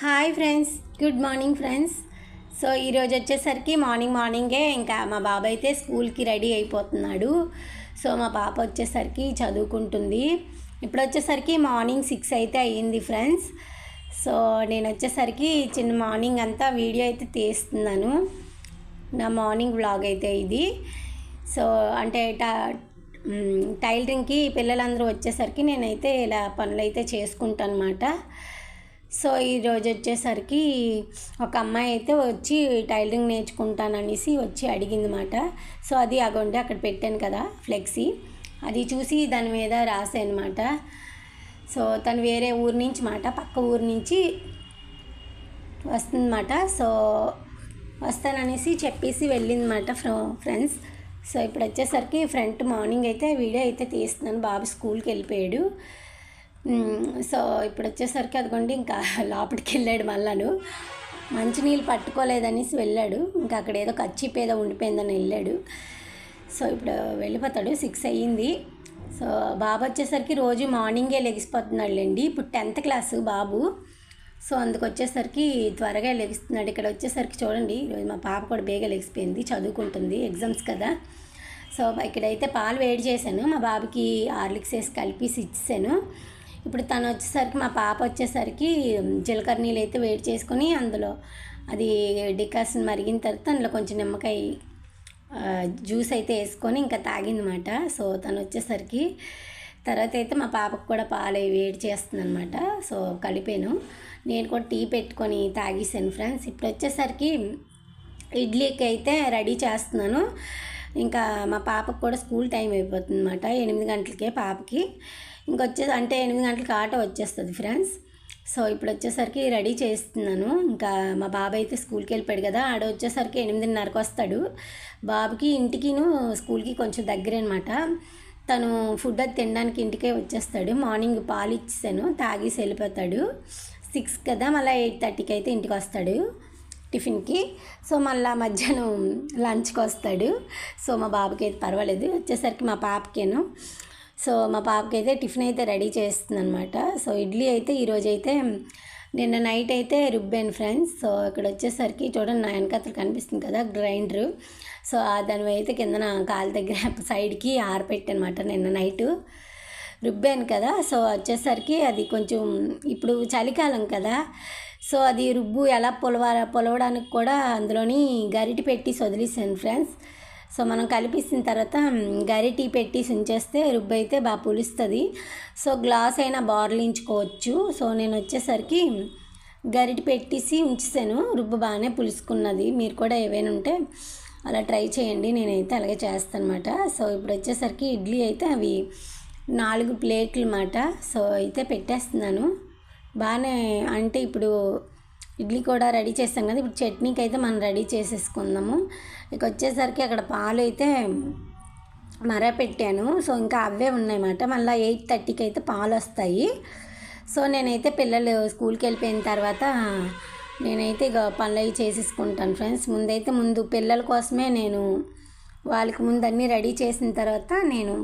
Hi friends good morning friends so ఈరోజు వచ్చేసరికి morning మార్నింగే ఇంకా మా బాబాయ్ అయితే స్కూల్కి రెడీ అయిపోతున్నాడు. సో మా పాప వచ్చేసరికి చదువుకుంటుంది. ఇప్పుడు వచ్చేసరికి మార్నింగ్ సిక్స్ అయితే అయ్యింది ఫ్రెండ్స్ సో నేను వచ్చేసరికి చిన్న మార్నింగ్ అంతా వీడియో అయితే తీస్తున్నాను. నా మార్నింగ్ వ్లాగ్ అయితే ఇది. సో అంటే టా టైలరింగ్కి పిల్లలందరూ వచ్చేసరికి నేనైతే ఇలా పనులు అయితే చేసుకుంటాను అనమాట సో ఈరోజు వచ్చేసరికి ఒక అమ్మాయి అయితే వచ్చి టైలరింగ్ నేర్చుకుంటాననేసి వచ్చి అడిగింది మాట సో అది అగొండి అక్కడ పెట్టాను కదా ఫ్లెక్సీ. అది చూసి దాని మీద రాసాను అనమాట సో తను వేరే ఊరు నుంచి మాట పక్క ఊరు నుంచి వస్తుందన్నమాట. సో వస్తాననేసి చెప్పేసి వెళ్ళిందన్నమాట ఫ్రో ఫ్రెండ్స్. సో ఇప్పుడు వచ్చేసరికి ఫ్రంట్ మార్నింగ్ అయితే వీడియో అయితే తీస్తున్నాను. బాబు స్కూల్కి వెళ్ళిపోయాడు. సో ఇప్పుడు వచ్చేసరికి అదిగోండి ఇంకా లోపలికి వెళ్ళాడు మళ్ళాను మంచినీళ్ళు పట్టుకోలేదనేసి వెళ్ళాడు. ఇంకా అక్కడ ఏదో కచ్చిప్ ఏదో ఉండిపోయిందని వెళ్ళాడు. సో ఇప్పుడు వెళ్ళిపోతాడు. సిక్స్ అయ్యింది. సో బాబు వచ్చేసరికి రోజు మార్నింగే లెగిసిపోతున్నాడులేండి. ఇప్పుడు టెన్త్ క్లాసు బాబు. సో అందుకు వచ్చేసరికి త్వరగా లెగిస్తున్నాడు. ఇక్కడ వచ్చేసరికి చూడండి ఈరోజు మా పాప కూడా బేగా లెగిసిపోయింది చదువుకుంటుంది ఎగ్జామ్స్ కదా. సో ఇక్కడైతే పాలు వేడి చేశాను. మా బాబుకి హార్లిక్స్ వేసి కలిపి ఇచ్చాను ఇప్పుడు తను వచ్చేసరికి మా పాప వచ్చేసరికి జీలకర్ర నీళ్ళు అయితే వేడి చేసుకొని అందులో అది డికాషన్ మరిగిన తర్వాత అందులో కొంచెం నిమ్మకాయ జ్యూస్ అయితే వేసుకొని ఇంకా తాగిందన్నమాట. సో తను వచ్చేసరికి తర్వాత అయితే మా పాపకు కూడా పాలు వేడి చేస్తుంది అనమాట సో కలిపాను. నేను కూడా టీ పెట్టుకొని తాగేసాను ఫ్రెండ్స్. ఇప్పుడు వచ్చేసరికి ఇడ్లీకి అయితే రెడీ చేస్తున్నాను. ఇంకా మా పాపకు కూడా స్కూల్ టైం అయిపోతుంది అనమాట ఎనిమిది గంటలకే పాపకి. ఇంకొచ్చే అంటే ఎనిమిది గంటలకు ఆటో వచ్చేస్తుంది ఫ్రెండ్స్. సో ఇప్పుడు వచ్చేసరికి రెడీ చేస్తున్నాను. ఇంకా మా బాబాయ్ అయితే స్కూల్కి వెళ్ళిపోయాడు కదా ఆడ వచ్చేసరికి ఎనిమిదిన్నరకు వస్తాడు. బాబుకి ఇంటికిను స్కూల్కి కొంచెం దగ్గరే అనమాట తను ఫుడ్ అది తినడానికి ఇంటికే వచ్చేస్తాడు. మార్నింగ్ పాలు ఇచ్చేసాను తాగేసి వెళ్ళిపోతాడు. సిక్స్ కదా మళ్ళీ ఎయిట్ థర్టీకి అయితే ఇంటికి వస్తాడు టిఫిన్కి. సో మళ్ళీ మధ్యాహ్నం లంచ్కి వస్తాడు. సో మా బాబుకి అయితే పర్వాలేదు. వచ్చేసరికి మా పాపకేను. సో మా పాపకి అయితే టిఫిన్ అయితే రెడీ చేస్తుంది అనమాట సో ఇడ్లీ అయితే ఈరోజు అయితే నిన్న నైట్ అయితే రుబ్బాను ఫ్రెండ్స్. సో ఇక్కడ వచ్చేసరికి చూడండి నా వెనకతలు కనిపిస్తుంది కదా గ్రైండరు. సో దాని అయితే కిందన కాలు దగ్గర సైడ్కి ఆరపెట్టనమాట నిన్న నైటు. రుబ్బాను కదా. సో వచ్చేసరికి అది కొంచెం ఇప్పుడు చలికాలం కదా. సో అది రుబ్బు ఎలా పొలవ పొలవడానికి కూడా అందులోని గరిటి పెట్టి వదిలేసాను ఫ్రెండ్స్. సో మనం కలిపిసిన తర్వాత గరిటి పెట్టి ఉంచేస్తే రుబ్బు అయితే బాగా పులుస్తుంది. సో గ్లాస్ అయినా బార్లించుకోవచ్చు సో నేను వచ్చేసరికి గరిటి పెట్టేసి ఉంచేసాను. రుబ్బు బాగానే పులుసుకున్నది. మీరు కూడా ఏవైనా ఉంటే అలా ట్రై చేయండి. నేనైతే అలాగే చేస్తాను అనమాట సో ఇప్పుడు వచ్చేసరికి ఇడ్లీ అయితే అవి నాలుగు ప్లేట్లు మాట సో అయితే పెట్టేస్తున్నాను. బాగానే అంటే ఇప్పుడు ఇడ్లీ కూడా రెడీ చేస్తాం కదా. ఇప్పుడు చట్నీకి అయితే మనం రెడీ చేసేసుకుందాము. ఇక వచ్చేసరికి అక్కడ పాలు అయితే మర పెట్టాను సో ఇంకా అవే ఉన్నాయన్నమాట. మళ్ళీ ఎయిట్ థర్టీకి అయితే పాలు వస్తాయి సో నేనైతే పిల్లలు స్కూల్కి వెళ్ళిపోయిన తర్వాత నేనైతే ఇక పనులు అవి చేసేసుకుంటాను ఫ్రెండ్స్. ముందైతే ముందు పిల్లల కోసమే నేను వాళ్ళకి ముందు అన్నీ రెడీ చేసిన తర్వాత నేను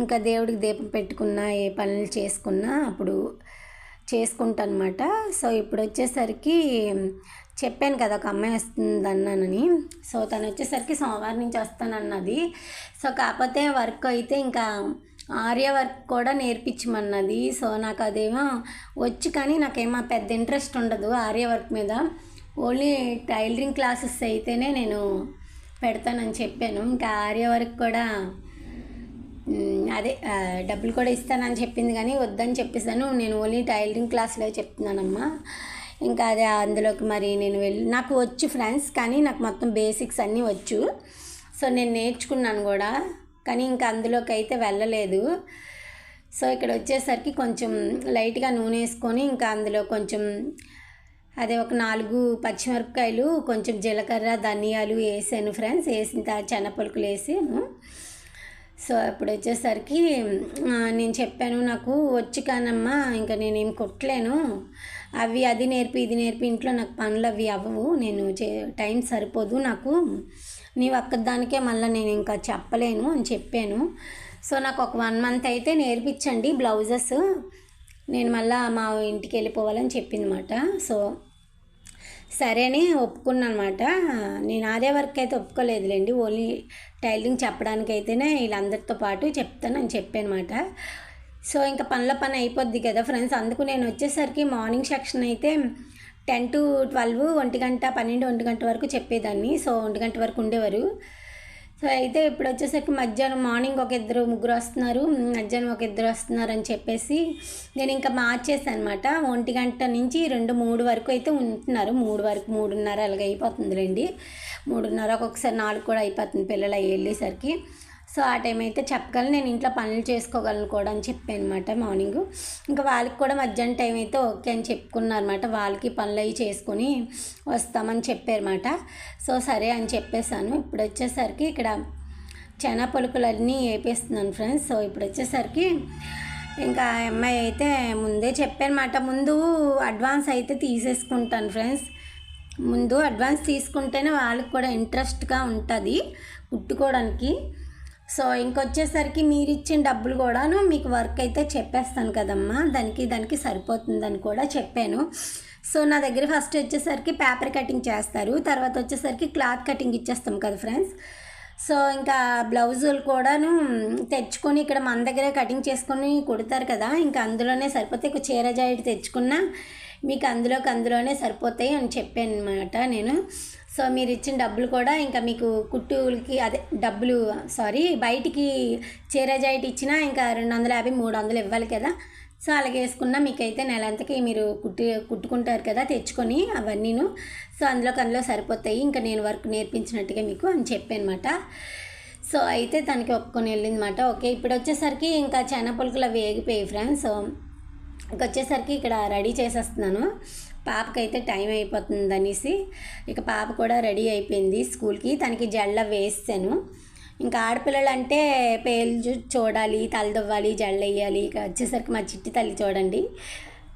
ఇంకా దేవుడికి దీపం పెట్టుకున్నా ఏ పనులు చేసుకున్నా అప్పుడు అనమాట సో ఇప్పుడు వచ్చేసరికి చెప్పాను కదా ఒక అమ్మాయి వస్తుంది అన్నానని సో తను వచ్చేసరికి సోమవారం నుంచి వస్తానన్నది. సో కాకపోతే వర్క్ అయితే ఇంకా ఆర్య వర్క్ కూడా నేర్పించమన్నది. సో నాకు అదేమో వచ్చి కానీ నాకేమో పెద్ద ఇంట్రెస్ట్ ఉండదు ఆర్య వర్క్ మీద. ఓన్లీ టైలరింగ్ క్లాసెస్ అయితేనే నేను పెడతానని చెప్పాను. ఇంకా ఆర్య వర్క్ కూడా అదే డబ్బులు కూడా ఇస్తానని చెప్పింది కానీ వద్దని చెప్పేసాను నేను ఓన్లీ టైలరింగ్ క్లాస్లో చెప్తున్నానమ్మా. ఇంకా అదే అందులోకి మరి నేను వెళ్ళి నాకు వచ్చు ఫ్రెండ్స్ కానీ నాకు మొత్తం బేసిక్స్ అన్నీ వచ్చు. సో నేను నేర్చుకున్నాను కూడా కానీ ఇంకా అందులోకి అయితే వెళ్ళలేదు. సో ఇక్కడ వచ్చేసరికి కొంచెం లైట్గా నూనె వేసుకొని ఇంకా అందులో కొంచెం అదే ఒక నాలుగు పచ్చిమిరపకాయలు కొంచెం జీలకర్ర ధనియాలు వేసాను ఫ్రెండ్స్. వేసిన తర్వాత చెనపలుకులు వేసాను. సో అప్పుడు వచ్చేసరికి నేను చెప్పాను నాకు వచ్చి కానమ్మా ఇంకా నేనేం కొట్టలేను. అవి అది నేర్పి ఇది నేర్పి ఇంట్లో నాకు పనులు అవి అవ్వవు. నేను చే టైం సరిపోదు నాకు. నీవు ఒక్కదానికే మళ్ళీ నేను ఇంకా చెప్పలేను అని చెప్పాను. సో నాకు ఒక వన్ మంత్ అయితే నేర్పించండి బ్లౌజెస్. నేను మళ్ళీ మా ఇంటికి వెళ్ళిపోవాలని చెప్పిందన్నమాట సో సరే అని ఒప్పుకున్నాను అనమాట నేను అదే వర్క్ అయితే ఒప్పుకోలేదులేండి. ఓన్లీ టైలరింగ్ చెప్పడానికైతేనే వీళ్ళందరితో పాటు చెప్తానని చెప్పానమాట. సో ఇంకా పనుల పని అయిపోద్ది కదా ఫ్రెండ్స్. అందుకు నేను వచ్చేసరికి మార్నింగ్ సెక్షన్ అయితే టెన్ టు ట్వెల్వ్ ఒంటి గంట పన్నెండు ఒంటి గంట వరకు చెప్పేదాన్ని. సో ఒంటి గంట వరకు ఉండేవారు. సో అయితే ఇప్పుడు వచ్చేసరికి మధ్యాహ్నం మార్నింగ్ ఒక ఇద్దరు ముగ్గురు వస్తున్నారు. మధ్యాహ్నం ఒక ఇద్దరు వస్తున్నారు అని చెప్పేసి నేను ఇంకా మార్చేసాను అనమాట ఒంటి గంట నుంచి రెండు మూడు వరకు అయితే ఉంటున్నారు. మూడు వరకు మూడున్నర అలాగ అయిపోతుందిలేండి మూడున్నర ఒక్కొక్కసారి నాలుగు కూడా అయిపోతుంది పిల్లలు అవి వెళ్ళేసరికి. సో ఆ టైం అయితే చెప్పగలను నేను ఇంట్లో పనులు చేసుకోగలను కూడా అని చెప్పాను అనమాట మార్నింగ్. ఇంకా వాళ్ళకి కూడా మధ్యాహ్నం టైం అయితే ఓకే అని చెప్పుకున్నారన్నమాట. వాళ్ళకి పనులు అవి చేసుకొని వస్తామని చెప్పారన్నమాట. సో సరే అని చెప్పేశాను. ఇప్పుడు వచ్చేసరికి ఇక్కడ చెనా పలుకులన్నీ వేపేస్తున్నాను ఫ్రెండ్స్. సో ఇప్పుడు వచ్చేసరికి ఇంకా అమ్మాయి అయితే ముందే చెప్పానమాట ముందు అడ్వాన్స్ అయితే తీసేసుకుంటాను ఫ్రెండ్స్. ముందు అడ్వాన్స్ తీసుకుంటేనే వాళ్ళకి కూడా ఇంట్రెస్ట్గా ఉంటుంది కుట్టుకోవడానికి సో ఇంకొచ్చేసరికి మీరు ఇచ్చిన డబ్బులు కూడాను మీకు వర్క్ అయితే చెప్పేస్తాను కదమ్మా. దానికి దానికి సరిపోతుందని కూడా చెప్పాను. సో నా దగ్గర ఫస్ట్ వచ్చేసరికి పేపర్ కటింగ్ చేస్తారు. తర్వాత వచ్చేసరికి క్లాత్ కటింగ్ ఇచ్చేస్తాం కదా ఫ్రెండ్స్. సో ఇంకా బ్లౌజులు కూడాను తెచ్చుకొని ఇక్కడ మన దగ్గరే కటింగ్ చేసుకొని కుడతారు కదా. ఇంకా అందులోనే సరిపోతే ఒక చీర జాయిడ్ తెచ్చుకున్నా మీకు అందులోకి అందులోనే సరిపోతాయి అని చెప్పాను అనమాట నేను. సో మీరు ఇచ్చిన డబ్బులు కూడా ఇంకా మీకు కుట్టులకి అదే డబ్బులు సారీ బయటికి చేరజాయిట్ ఇచ్చినా ఇంకా రెండు వందల యాభై మూడు వందలు ఇవ్వాలి కదా. సో అలాగే వేసుకున్నా మీకైతే నెలంతకి మీరు కుట్టి కుట్టుకుంటారు కదా తెచ్చుకొని అవన్నీను. సో అందులోకి అందులో సరిపోతాయి. ఇంకా నేను వర్క్ నేర్పించినట్టుగా మీకు అని చెప్పానమాట. సో అయితే తనకి ఒప్పుకొని వెళ్ళిందన్నమాట. ఓకే ఇప్పుడు వచ్చేసరికి ఇంకా చెన పులుకులు అవి వేగిపోయాయి ఫ్రెండ్స్. సో ఇక వచ్చేసరికి ఇక్కడ రెడీ చేసేస్తున్నాను. పాపకైతే టైం అయిపోతుంది అనేసి ఇక పాప కూడా రెడీ అయిపోయింది స్కూల్కి. తనకి జళ్ళ వేసాను. ఇంకా ఆడపిల్లలు అంటే పేలు చూ- చూడాలి తలదవ్వాలి జళ్ళ వేయాలి. ఇక వచ్చేసరికి మా చిట్టి తల్లి చూడండి.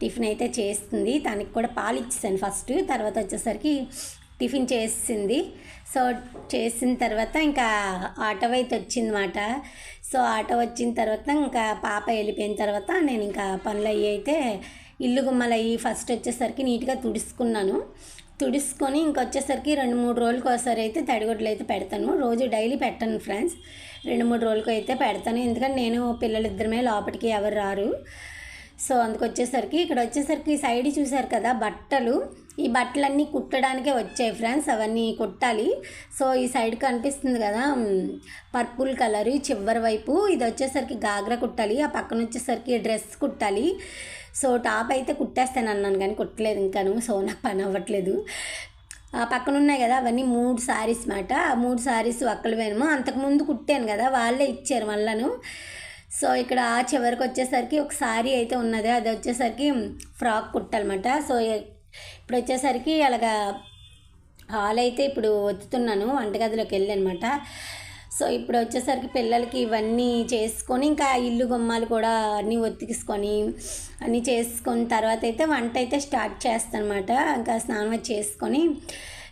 టిఫిన్ అయితే చేస్తుంది. తనకి కూడా పాలు ఇచ్చేసాను ఫస్ట్. తర్వాత వచ్చేసరికి టిఫిన్ చేసింది. సో చేసిన తర్వాత ఇంకా ఆటో అయితే వచ్చిందన్నమాట. సో ఆటో వచ్చిన తర్వాత ఇంకా పాప వెళ్ళిపోయిన తర్వాత నేను ఇంకా పనులు అయ్యి అయితే ఇల్లు గుమ్మలు అయ్యి ఫస్ట్ వచ్చేసరికి నీట్గా తుడుచుకున్నాను తుడుచుకొని ఇంకొచ్చేసరికి రెండు మూడు రోజులకు ఒకసారి అయితే తడిగుడ్లు అయితే పెడతాను. రోజు డైలీ పెట్టను ఫ్రెండ్స్. రెండు మూడు రోజులకు అయితే పెడతాను. ఎందుకంటే నేను పిల్లలిద్దరమే లోపలికి ఎవరు రారు. సో అందుకు వచ్చేసరికి ఇక్కడ వచ్చేసరికి సైడ్ చూసారు కదా బట్టలు. ఈ బట్టలన్నీ కుట్టడానికే వచ్చాయి ఫ్రెండ్స్ అవన్నీ కుట్టాలి. సో ఈ సైడ్ కనిపిస్తుంది కదా పర్పుల్ కలర్ ఈ చివరి వైపు. ఇది వచ్చేసరికి గాగ్రా కుట్టాలి ఆ పక్కన వచ్చేసరికి డ్రెస్ కుట్టాలి. సో టాప్ అయితే కుట్టేస్తాను అన్నాను కానీ కుట్టలేదు ఇంకాను సో నాకు పని అవ్వట్లేదు. ఆ పక్కన ఉన్నాయి కదా అవన్నీ మూడు సారీస్ మాట. ఆ మూడు సారీస్ ఒక్కలు వేయము అంతకుముందు కుట్టాను కదా వాళ్ళే ఇచ్చారు మళ్ళను. సో ఇక్కడ ఆ చివరికి వచ్చేసరికి ఒక శారీ అయితే ఉన్నది. అది వచ్చేసరికి ఫ్రాక్ కుట్టాలన్నమాట సో ఇప్పుడు వచ్చేసరికి అలాగా హాల్ అయితే ఇప్పుడు వత్తుతున్నాను వంటగదిలోకి వెళ్ళనమాట. సో ఇప్పుడు వచ్చేసరికి పిల్లలకి ఇవన్నీ చేసుకొని ఇంకా ఇల్లు గుమ్మాలు కూడా అన్నీ ఒత్తికిసుకొని అన్నీ చేసుకొని తర్వాత అయితే వంట అయితే స్టార్ట్ చేస్తాను అనమాట ఇంకా స్నానం చేసుకొని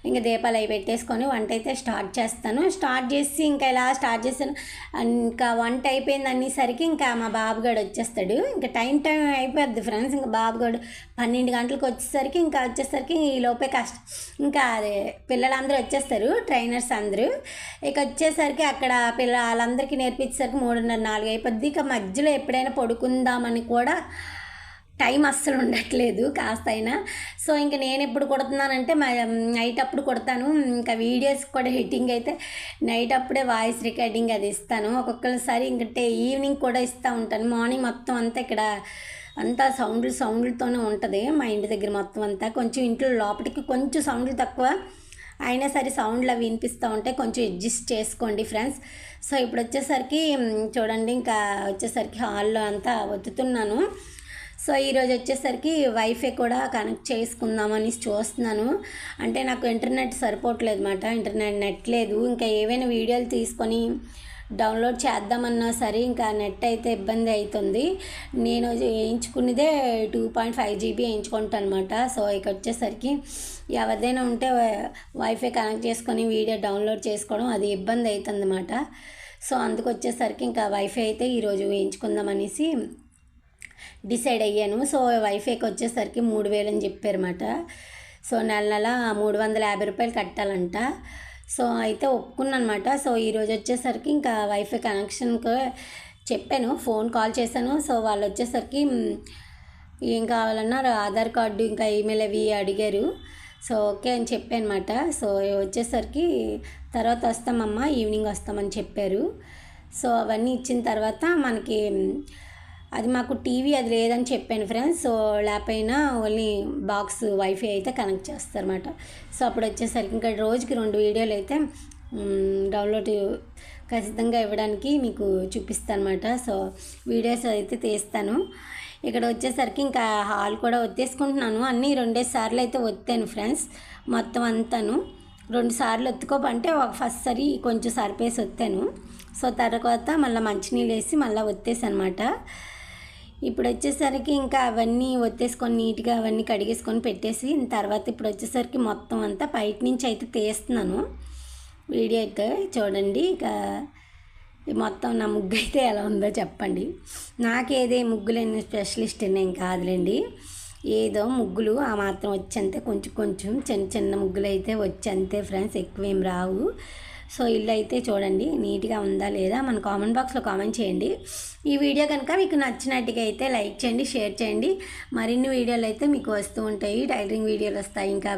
ఇంకా దీపాలు అవి పెట్టేసుకొని వంట అయితే స్టార్ట్ చేస్తాను. స్టార్ట్ చేసి ఇంకా ఇలా స్టార్ట్ చేసాను ఇంకా వంట అయిపోయింది అనేసరికి ఇంకా మా బాబుగాడు వచ్చేస్తాడు. ఇంకా టైం టైం అయిపోద్ది ఫ్రెండ్స్. ఇంకా బాబుగాడు పన్నెండు గంటలకు వచ్చేసరికి ఇంకా వచ్చేసరికి ఈ లోపే కష్టం ఇంకా అదే పిల్లలందరూ వచ్చేస్తారు ట్రైనర్స్ అందరూ. ఇక వచ్చేసరికి అక్కడ పిల్ల వాళ్ళందరికీ నేర్పించేసరికి మూడున్నర నాలుగు అయిపోద్ది. ఇక మధ్యలో ఎప్పుడైనా పడుకుందామని కూడా టైం అస్సలు ఉండట్లేదు కాస్త అయినా సో ఇంకా నేను ఎప్పుడు కొడుతున్నానంటే నైట్ అప్పుడు కొడతాను. ఇంకా వీడియోస్ కూడా ఎడిటింగ్ అయితే నైట్ అప్పుడే వాయిస్ రికార్డింగ్ అది ఇస్తాను. ఒక్కొక్కసారి ఇంకంటే ఈవినింగ్ కూడా ఇస్తూ ఉంటాను. మార్నింగ్ మొత్తం అంతా ఇక్కడ అంతా సౌండ్లు సౌండ్లతోనే ఉంటుంది మా ఇంటి దగ్గర మొత్తం అంతా. కొంచెం ఇంట్లో లోపలికి కొంచెం సౌండ్లు తక్కువ అయినా సరే సౌండ్లు అవి వినిపిస్తూ ఉంటాయి కొంచెం అడ్జస్ట్ చేసుకోండి ఫ్రెండ్స్. సో ఇప్పుడు వచ్చేసరికి చూడండి ఇంకా వచ్చేసరికి హాల్లో అంతా వత్తుతున్నాను సో ఈరోజు వచ్చేసరికి వైఫై కూడా కనెక్ట్ చేసుకుందామని చూస్తున్నాను. అంటే నాకు ఇంటర్నెట్ సరిపోవట్లేదు అనమాట ఇంటర్నెట్ నెట్ లేదు. ఇంకా ఏవైనా వీడియోలు తీసుకొని డౌన్లోడ్ చేద్దామన్నా సరే ఇంకా నెట్ అయితే ఇబ్బంది అవుతుంది నేను వేయించుకున్నదే టూ పాయింట్ ఫైవ్ జీబీ వేయించుకుంటాను అనమాట సో ఇక వచ్చేసరికి ఎవరిదైనా ఉంటే వైఫై కనెక్ట్ చేసుకొని వీడియో డౌన్లోడ్ చేసుకోవడం అది ఇబ్బంది అవుతుంది అనమాట సో అందుకు వచ్చేసరికి ఇంకా వైఫై అయితే ఈరోజు వేయించుకుందాం అనేసి డిసైడ్ అయ్యాను. సో వైఫైకి వచ్చేసరికి మూడు వేలు అని చెప్పారన్నమాట. సో నెల నెల మూడు వందల యాభై రూపాయలు కట్టాలంట. సో అయితే ఒప్పుకున్నానమాట అనమాట సో ఈరోజు వచ్చేసరికి ఇంకా వైఫై కనెక్షన్కి చెప్పాను. ఫోన్ కాల్ చేశాను. సో వాళ్ళు వచ్చేసరికి ఏం కావాలన్నారు ఆధార్ కార్డు ఇంకా ఈమెయిల్ అవి అడిగారు. సో ఓకే అని చెప్పానమాట సో వచ్చేసరికి తర్వాత వస్తామమ్మా ఈవినింగ్ వస్తామని చెప్పారు. సో అవన్నీ ఇచ్చిన తర్వాత మనకి అది మాకు టీవీ అది లేదని చెప్పాను ఫ్రెండ్స్. సో లేకపోయినా ఓన్లీ బాక్స్ వైఫై అయితే కనెక్ట్ చేస్తారన్నమాట. సో అప్పుడు వచ్చేసరికి ఇంకా రోజుకి రెండు వీడియోలు అయితే డౌన్లోడ్ ఖచ్చితంగా ఇవ్వడానికి మీకు చూపిస్తాను అనమాట సో వీడియోస్ అయితే తీస్తాను. ఇక్కడ వచ్చేసరికి ఇంకా హాల్ కూడా ఒత్తేసుకుంటున్నాను. అన్నీ రెండే సార్లు అయితే ఒత్తాను ఫ్రెండ్స్ మొత్తం అంతాను. రెండు సార్లు ఒత్తుకోపంటే ఒక ఫస్ట్ సరి కొంచెం సరిపేసి ఒత్తాను. సో తర్వాత మళ్ళీ మంచినీళ్ళు వేసి మళ్ళీ ఒత్తేసి అనమాట ఇప్పుడు వచ్చేసరికి ఇంకా అవన్నీ ఒత్తేసుకొని నీట్గా అవన్నీ కడిగేసుకొని పెట్టేసి తర్వాత ఇప్పుడు వచ్చేసరికి మొత్తం అంతా బయట నుంచి అయితే తీస్తున్నాను. వీడియో అయితే చూడండి ఇక మొత్తం నా ముగ్గు అయితే ఎలా ఉందో చెప్పండి. నాకేదే ముగ్గులేని స్పెషలిస్ట్ నేను కాదులేండి. ఏదో ముగ్గులు ఆ మాత్రం వచ్చంతే కొంచెం కొంచెం చిన్న చిన్న ముగ్గులు అయితే వచ్చంతే ఫ్రెండ్స్ ఎక్కువేం రావు. సో ఇల్లు అయితే చూడండి నీట్గా ఉందా లేదా మన కామెంట్ బాక్స్లో కామెంట్ చేయండి. ఈ వీడియో కనుక మీకు నచ్చినట్టుగా అయితే లైక్ చేయండి షేర్ చేయండి. మరిన్ని వీడియోలు అయితే మీకు వస్తూ ఉంటాయి. టైలరింగ్ వీడియోలు వస్తాయి ఇంకా.